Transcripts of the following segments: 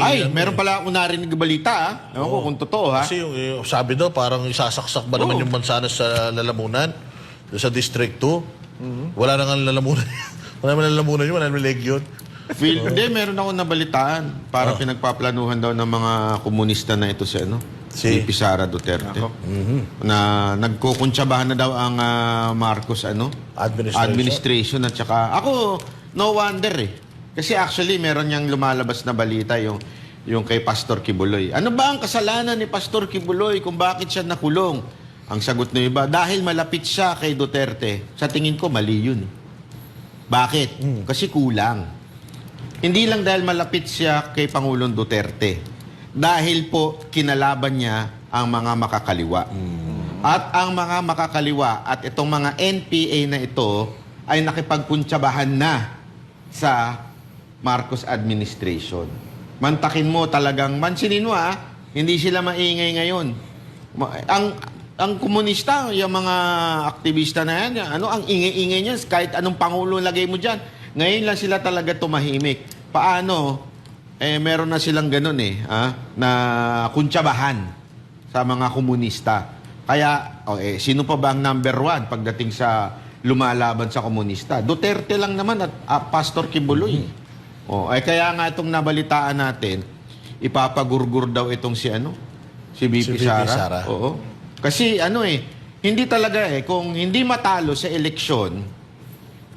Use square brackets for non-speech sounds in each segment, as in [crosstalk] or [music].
Ay, meron pala akong narinig na balita ah. Ewan ko kung totoo ha. Kasi yung, yung sabi daw, parang isasaksak ba naman yung mansanas sa lalamunan? Doon sa District 2? Wala na nga lalamunan. [laughs] wala naman lalamunan yun, wala naman leg yun. Feel, hindi, meron ako nabalitaan. Para pinagpaplanuhan daw ng mga komunista na ito si ano? Si- Si Pizarra Duterte. Na nagkukuntsabahan na daw ang ah, Marcos ano? Administration. Administration at saka ako no wonder eh. Kasi actually meron niyang lumalabas na balita yung yung kay Pastor Kibuloy. Ano ba ang kasalanan ni Pastor Kibuloy kung bakit siya nakulong? Ang sagot ng iba, dahil malapit siya kay Duterte. Sa tingin ko, mali yun. Bakit? Kasi kulang. Hindi lang dahil malapit siya kay Pangulong Duterte. Dahil po kinalaban niya ang mga makakaliwa. At ang mga makakaliwa at itong mga NPA na ito ay nakipagkuntsabahan na sa Marcos administration. Mantakin mo talagang mansinin mo ah, hindi sila maingay ngayon. Ang ang komunista, yung mga aktivista na yan, ano ang ingay-ingay niyan kahit anong pangulo lagay mo diyan. Ngayon lang sila talaga tumahimik. Paano? Eh meron na silang ganun eh, ah, na kuntsabahan sa mga komunista. Kaya, oh, eh, sino pa ba ang number one pagdating sa lumalaban sa komunista? Duterte lang naman at ah, Pastor Kibuloy. Oh, ay kaya nga itong nabalitaan natin, ipapagurgur daw itong si ano? Si BP, Si BP Sara. Sara. Oo. Kasi ano eh, hindi talaga eh, kung hindi matalo sa eleksyon,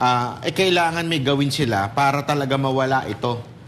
ah, eh kailangan may gawin sila para talaga mawala ito.